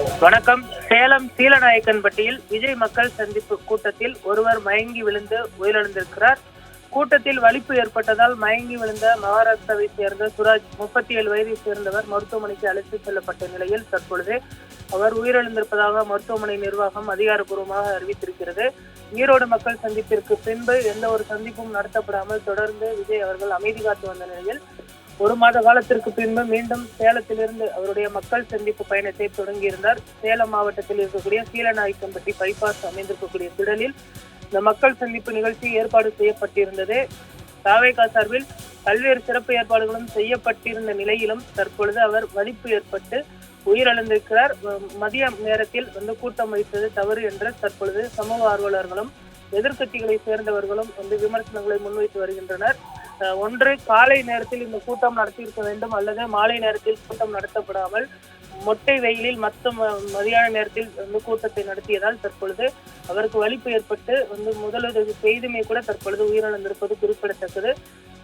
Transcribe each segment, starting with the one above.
வணக்கம். சேலம் சீலநாயக்கன்பட்டியில் விஜய் மக்கள் சந்திப்பு கூட்டத்தில் ஒருவர் மயங்கி விழுந்து உயிரிழந்திருக்கிறார். கூட்டத்தில் வலிப்பு ஏற்பட்டதால் மயங்கி விழுந்த மகாராஷ்டிராவை சேர்ந்த சுராஜ் முப்பத்தி ஏழு வயதை சேர்ந்தவர் மருத்துவமனைக்கு அழைத்து செல்லப்பட்ட நிலையில் தற்பொழுது அவர் உயிரிழந்திருப்பதாக மருத்துவமனை நிர்வாகம் அதிகாரப்பூர்வமாக அறிவித்திருக்கிறது. ஈரோடு மக்கள் சந்திப்பிற்கு பின்பு எந்த ஒரு சந்திப்பும் நடத்தப்படாமல் தொடர்ந்து விஜய் அவர்கள் அமைதி காத்து வந்த நிலையில் ஒரு மாத காலத்திற்கு பின்பு மீண்டும் சேலத்திலிருந்து அவருடைய மக்கள் சந்திப்பு பயணத்தை தொடங்கியிருந்தார். சேலம் மாவட்டத்தில் இருக்கக்கூடிய சீலநாயக்கம்பட்டி பைபாஸ் அமைந்திருக்கக்கூடிய திடலில் இந்த மக்கள் சந்திப்பு நிகழ்ச்சி ஏற்பாடு செய்யப்பட்டிருந்தது. தாவேகா சார்பில் பல்வேறு சிறப்பு ஏற்பாடுகளும் செய்யப்பட்டிருந்த நிலையிலும் தற்பொழுது அவர் வலிப்பு ஏற்பட்டு உயிரிழந்திருக்கிறார். மதிய நேரத்தில் வந்து கூட்டம் வைத்தது தவறு என்று தற்பொழுது சமூக ஆர்வலர்களும் எதிர்க்கட்சிகளை சேர்ந்தவர்களும் வந்து விமர்சனங்களை முன்வைத்து வருகின்றனர். ஒன்று காலை நேரத்தில் இந்த கூட்டம் நடத்தியிருக்க வேண்டும் அல்லது மாலை நேரத்தில் கூட்டம் நடத்தப்படாமல் மொட்டை வெயிலில் மத்த மதியான நேரத்தில் வந்து கூட்டத்தை நடத்தியதால் தற்பொழுது அவருக்கு வலிப்பு ஏற்பட்டு வந்து முதலுதவி செய்துமே கூட தற்பொழுது உயிரிழந்திருப்பது குறிப்பிடத்தக்கது.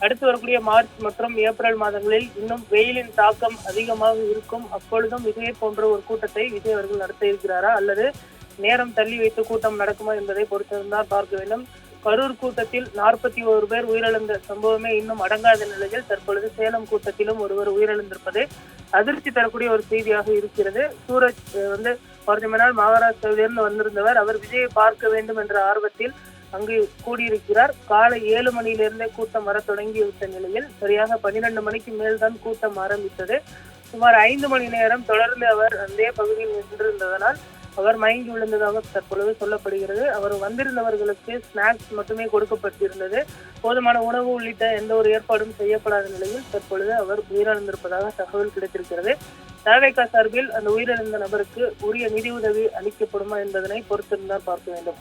அடுத்து வரக்கூடிய மார்ச் மற்றும் ஏப்ரல் மாதங்களில் இன்னும் வெயிலின் தாக்கம் அதிகமாக இருக்கும். அப்பொழுதும் இதே போன்ற ஒரு கூட்டத்தை விஜய் அவர்கள் நடத்த இருக்கிறாரா? அல்லது நேரம் தள்ளி வைத்து கூட்டம் நடக்குமா என்பதை பொறுத்திருந்தால் பார்க்க வேண்டும். கரூர் கூட்டத்தில் நாற்பத்தி ஒரு பேர் உயிரிழந்த சம்பவமே இன்னும் அடங்காத நிலையில் தற்பொழுது சேலம் கூட்டத்திலும் ஒருவர் உயிரிழந்திருப்பது அதிர்ச்சி தரக்கூடிய ஒரு செய்தியாக இருக்கிறது. சூரஜ் வந்து வந்து நாள் மகாராஷ்டிராவிலிருந்து வந்திருந்தவர். அவர் விஜயை பார்க்க வேண்டும் என்ற ஆர்வத்தில் அங்கு கூடியிருக்கிறார். காலை ஏழு மணியிலிருந்தே கூட்டம் வர தொடங்கிவிட்ட நிலையில் சரியாக பன்னிரண்டு மணிக்கு மேல்தான் கூட்டம் ஆரம்பித்தது. சுமார் ஐந்து மணி நேரம் தொடர்ந்து அவர் அதே பகுதியில் நின்றிருந்ததனால் அவர் மயங்கி விழுந்ததாக தற்பொழுது சொல்லப்படுகிறது. அவர் வந்திருந்தவர்களுக்கு ஸ்நாக்ஸ் மட்டுமே கொடுக்கப்பட்டிருந்தது. போதுமான உணவு உள்ளிட்ட எந்த ஒரு ஏற்பாடும் செய்யப்படாத நிலையில் தற்பொழுது அவர் உயிரிழந்திருப்பதாக தகவல் கிடைத்திருக்கிறது. தவேகா சார்பில் அந்த உயிரிழந்த நபருக்கு உரிய நிதி உதவி அளிக்கப்படுமா என்பதனை பொறுத்திருந்தால் பார்க்க வேண்டும்.